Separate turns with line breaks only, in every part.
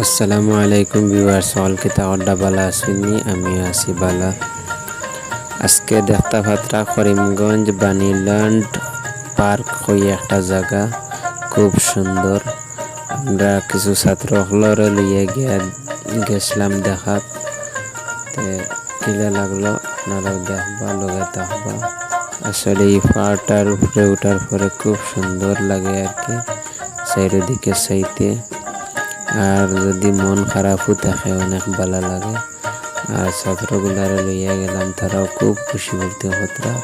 আসসালামু আলাইকুম ভিউয়ার্স অলকে তাওয়াড্ডা বালা আসেননি? আমি আছি বালা। আজকে দেখতা ভাত্রা করিমগঞ্জ বানিল্যান্ড পার্ক হয়ে একটা জায়গা, খুব সুন্দর। আমরা কিছু ছাত্র হলরে লিয়ে গিয়া গেছিলাম দেখাত তে কিলা লাগল? আপনারাও দেখবা, লগে থাকবা। আসলে এই পাহাড়টার উপরে ওঠার পরে খুব সুন্দর লাগে আর কি সাইডের দিকে সাইতে আর যদি মন খারাপও থাকে, অনেক ভালো লাগে। আর ছাত্রগুলারে লইয়া গেলাম, তারাও খুব খুশি করতে হতরা।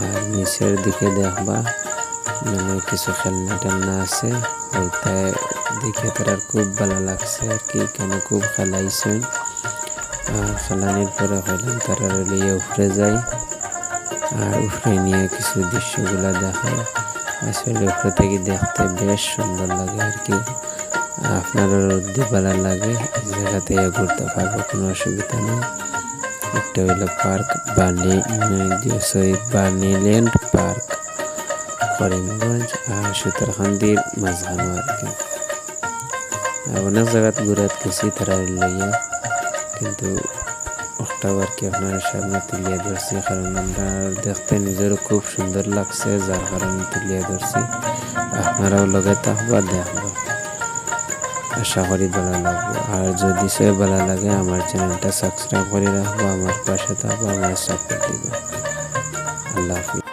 আর নিচের দিকে দেখবা মানে কিছু খেলনা টেলনা আছে, ওইটাই দেখে তার খুব ভালো লাগছে আর কি, কেন খুব খেলাইছেন। আর খেলানির পরে হইলাম, তারা লইয়া উপরে যায় আর উপরে নিয়ে কিছু দৃশ্যগুলো দেখায় আসলে উপরে থেকে দেখতে বেশ সুন্দর লাগে আর কি। আপনারও ভালো লাগে, এই জায়গাতে ঘুরতে পারব, কোনো অসুবিধা নেই। একটা হইল park Barney sorry Barneyland park, Karimganj আর সুতারখান্দির মাঝখানো আর কি। অনেক জায়গাত ঘুরাত গেছি, তারা লইয়া। কিন্তু ওটাও আর কি আপনার সামনে তুলিয়ে ধরছি, কারণ আমরা দেখতে নিজেরও খুব সুন্দর লাগছে, যার কারণে তুলিয়ে ধরছি। আপনারাও লগে থাকবা, দেখব। আশা করি লাগবো। আর যদি সে ভালো লাগে, আমার চ্যানেলটা সাবস্ক্রাইব করে রাখব, আমার পাশে থাকব আমার সাপোর্ট দিবে। আল্লাহ হাফিজ।